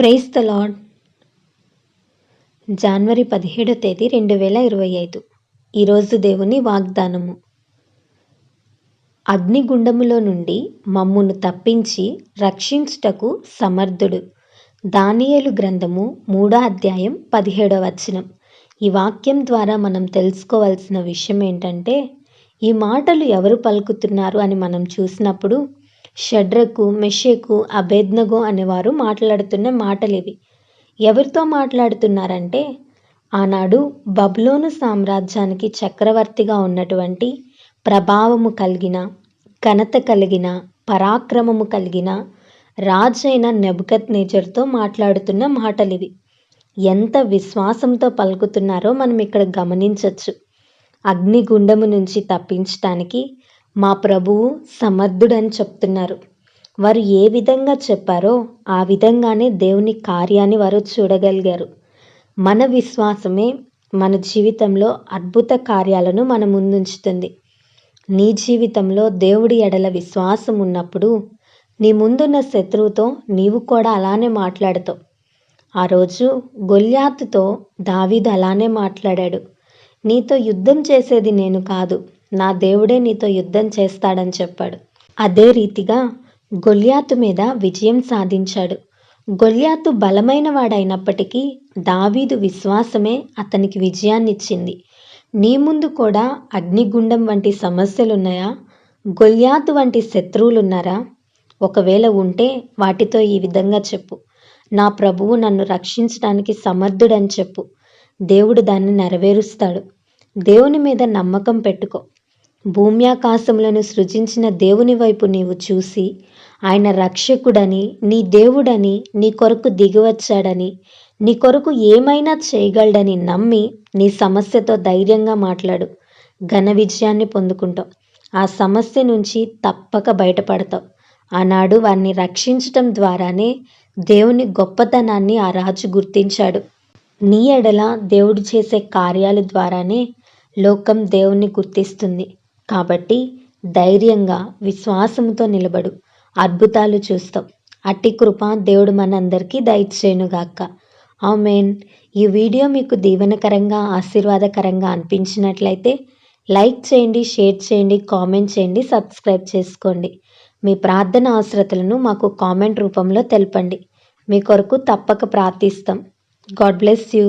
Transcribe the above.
Price the lord జనవరి పదిహేడో తేదీ రెండు వేల ఇరవై ఐదు. ఈరోజు దేవుని వాగ్దానము. అగ్నిగుండములో నుండి మమ్మును తప్పించి రక్షించుటకు సమర్థుడు. దానియేలు గ్రంథము మూడో అధ్యాయం పదిహేడవ వచనం. ఈ వాక్యం ద్వారా మనం తెలుసుకోవాల్సిన విషయం ఏంటంటే ఈ మాటలు ఎవరు పలుకుతున్నారు అని మనం చూసినప్పుడు షడ్రకు మెషేకు అభేద్నగో అనేవారు మాట్లాడుతున్న మాటలివి. ఎవరితో మాట్లాడుతున్నారంటే ఆనాడు బబ్లోను సామ్రాజ్యానికి చక్రవర్తిగా ఉన్నటువంటి ప్రభావము కలిగిన ఘనత కలిగిన పరాక్రమము కలిగిన రాజైన నెబుకత్ నేచర్తో మాట్లాడుతున్న మాటలివి. ఎంత విశ్వాసంతో పలుకుతున్నారో మనం ఇక్కడ గమనించవచ్చు అగ్నిగుండము నుంచి తప్పించటానికి మా ప్రభువు సమర్థుడని చెప్తున్నారు. వారు ఏ విధంగా చెప్పారో ఆ విధంగానే దేవుని కార్యాన్ని వారు చూడగలిగారు. మన విశ్వాసమే మన జీవితంలో అద్భుత కార్యాలను మన ముందుంచుతుంది. నీ జీవితంలో దేవుడి ఎడల విశ్వాసం ఉన్నప్పుడు నీ ముందున్న శత్రువుతో నీవు కూడా అలానే మాట్లాడతావు. ఆ రోజు గొల్యాతుతో దావీదు అలానే మాట్లాడాడు. నీతో యుద్ధం చేసేది నేను కాదు. నా దేవుడే నీతో యుద్ధం చేస్తాడని చెప్పాడు. అదే రీతిగా గొల్యాతు మీద విజయం సాధించాడు. గొల్యాతు బలమైన వాడైనప్పటికీ దావీదు విశ్వాసమే అతనికి విజయాన్నిచ్చింది. నీ ముందు కూడా అగ్నిగుండం వంటి సమస్యలున్నాయా? గొల్యాతు వంటి శత్రువులున్నారా? ఒకవేళ ఉంటే వాటితో ఈ విధంగా చెప్పు. నా ప్రభువు నన్ను రక్షించడానికి సమర్థుడని చెప్పు. దేవుడు దాన్ని నెరవేరుస్తాడు. దేవుని మీద నమ్మకం పెట్టుకో. భూమ్యాకాశములను సృజించిన దేవుని వైపు నీవు చూసి ఆయన రక్షకుడని నీ దేవుడని నీ కొరకు దిగివచ్చాడని నీ కొరకు ఏమైనా చేయగలడని నమ్మి నీ సమస్యతో ధైర్యంగా మాట్లాడు. ఘన విజయాన్ని పొందుకుంటావు. ఆ సమస్య నుంచి తప్పక బయటపడతావు. ఆనాడు వారిని రక్షించటం ద్వారానే దేవుని గొప్పతనాన్ని ఆ రాజు గుర్తించాడు. నీ ఎడల దేవుడు చేసే కార్యాల ద్వారానే లోకం దేవుణ్ణి గుర్తిస్తుంది. కాబట్టి ధైర్యంగా విశ్వాసంతో నిలబడు. అద్భుతాలు చూస్తాం. అట్టి కృప దేవుడు మనందరికీ దయచేయునుగాక. ఆమెన్. ఈ వీడియో మీకు దీవెనకరంగా ఆశీర్వాదకరంగా అనిపించినట్లయితే లైక్ చేయండి షేర్ చేయండి కామెంట్ చేయండి సబ్స్క్రైబ్ చేసుకోండి. మీ ప్రార్థన అవసరతలను మాకు కామెంట్ రూపంలో తెలపండి. మీ కొరకు తప్పక ప్రార్థిస్తాం. God bless you.